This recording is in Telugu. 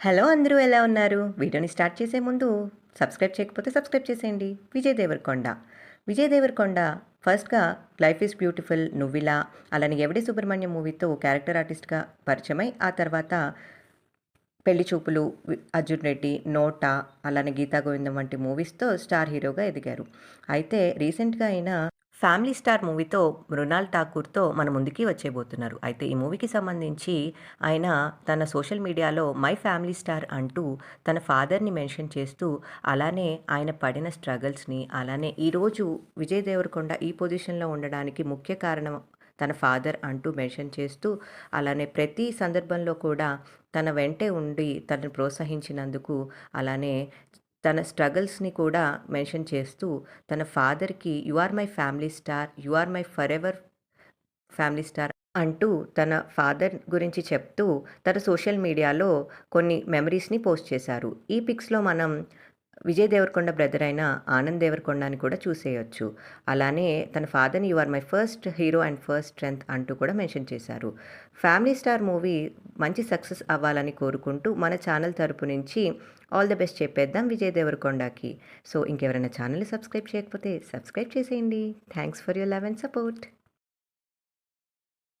హలో అందరూ ఎలా ఉన్నారు? వీడియోని స్టార్ట్ చేసే ముందు సబ్స్క్రైబ్ చేయకపోతే సబ్స్క్రైబ్ చేసేయండి. విజయ్ దేవరకొండ. విజయ్ దేవరకొండ ఫస్ట్గా లైఫ్ ఈజ్ బ్యూటిఫుల్ నువ్విలా అలానే ఎవడి సుబ్రహ్మణ్యం మూవీతో క్యారెక్టర్ ఆర్టిస్ట్గా పరిచయమై ఆ తర్వాత పెళ్ళి చూపులు అర్జున్ రెడ్డి నోటా అలానే గీతా గోవిందం వంటి మూవీస్తో స్టార్ హీరోగా ఎదిగారు. అయితే రీసెంట్గా అయిన ఫ్యామిలీ స్టార్ మూవీతో మృణాల్ ఠాకూర్తో మన ముందుకి వచ్చేబోతున్నారు అయితే ఈ మూవీకి సంబంధించి ఆయన తన సోషల్ మీడియాలో మై ఫ్యామిలీ స్టార్ అంటూ తన ఫాదర్ని మెన్షన్ చేస్తూ అలానే ఆయన పడిన స్ట్రగల్స్ని అలానే ఈరోజు విజయ్ దేవరకొండ ఈ పొజిషన్లో ఉండడానికి ముఖ్య కారణం తన ఫాదర్ అంటూ మెన్షన్ చేస్తూ అలానే ప్రతి సందర్భంలో కూడా తన వెంటే ఉండి తనను ప్రోత్సహించినందుకు అలానే తన స్ట్రగల్స్ని కూడా మెన్షన్ చేస్తూ తన ఫాదర్కి you are my family star you are my forever family star అంటూ తన ఫాదర్ గురించి చెప్తూ తన సోషల్ మీడియాలో కొన్ని మెమరీస్ని పోస్ట్ చేశారు. ఈ పిక్స్లో మనం విజయ్ దేవరకొండ బ్రదర్ అయిన ఆనంద్ దేవరకొండని కూడా చూసేయొచ్చు. అలానే తన ఫాదర్ని you are my first hero and first strength అంటూ కూడా మెన్షన్ చేశారు. ఫ్యామిలీ స్టార్ మూవీ మంచి సక్సెస్ అవ్వాలని కోరుకుంటూ మన ఛానల్ తరపు నుంచి ఆల్ ద బెస్ట్ చెప్పేద్దాం విజయ్ దేవరకొండకి. సో ఇంకెవరైనా ఛానల్ని సబ్స్క్రైబ్ చేయకపోతే సబ్స్క్రైబ్ చేసేయండి. Thanks for your love and support